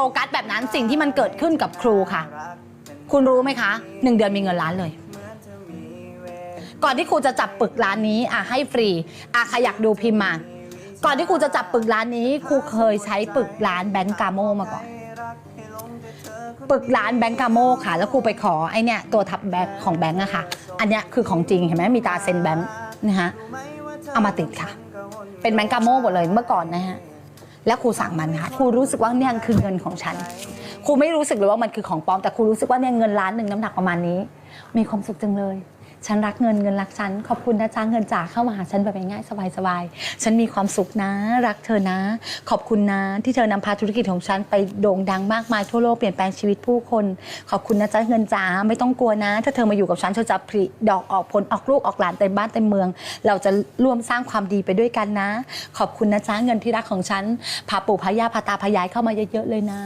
โฟกัสแบบนั้นสิ่งที่มันเกิดขึ้นกับครูค่ะ คุณรู้ไหมคะหนึ่งเดือนมีเงินล้านเลย ก่อนที่ครูจะจับปึกร้านนี้อะให้ฟรีอะใครอยากดูพิมพ์มา ก่อนที่ครูจะจับปึกร้านนี้ครูเคยใช้ปึกร้านแบงก์กาโมมาก่อน ปึกร้านแบงก์กาโมค่ะ แล้วครูไปขอไอเนี่ยตัวทับแบงค์ของแบงก์อะค่ะ อันเนี้ยคือของจริงเห็นไหมมีตาเซ็นแบงค์นะฮะเอามาติดค่ะ เป็นแบงก์กาโมหมดเลยเมื่อก่อนนะฮะ แล้วครูสั่งมันค่ะครูรู้สึกว่าเนี่ยคือเงินของฉันครูไม่รู้สึกเลยว่ามันคือของปลอมแต่ครูรู้สึกว่าเนี่ยเงินล้านหนึ่งน้ำหนักประมาณนี้ มีความสุขจังเลย ฉันรักเงินเงินรักฉัน ขอบคุณนะจ๊ะเงินจ่าเข้ามาหาฉันแบบง่ายๆสบายๆ ฉันมีความสุขนะ รักเธอนะ ขอบคุณนะ ที่เธอนำพาธุรกิจของฉันไปโด่งดังมากมายทั่วโลกเปลี่ยนแปลงชีวิตผู้คน ขอบคุณนะจ๊ะเงินจ๋าไม่ต้องกลัวนะ ถ้าเธอมาอยู่กับฉันเธอจะผลิดอกออกผลออกลูกออกหลานเต็มบ้านเต็มเมือง เราจะร่วมสร้างความดีไปด้วยกันนะ ขอบคุณนะจ๊ะเงินที่รักของฉันพาปู่พายาพาตาพายายเข้ามาเยอะๆเลยนะ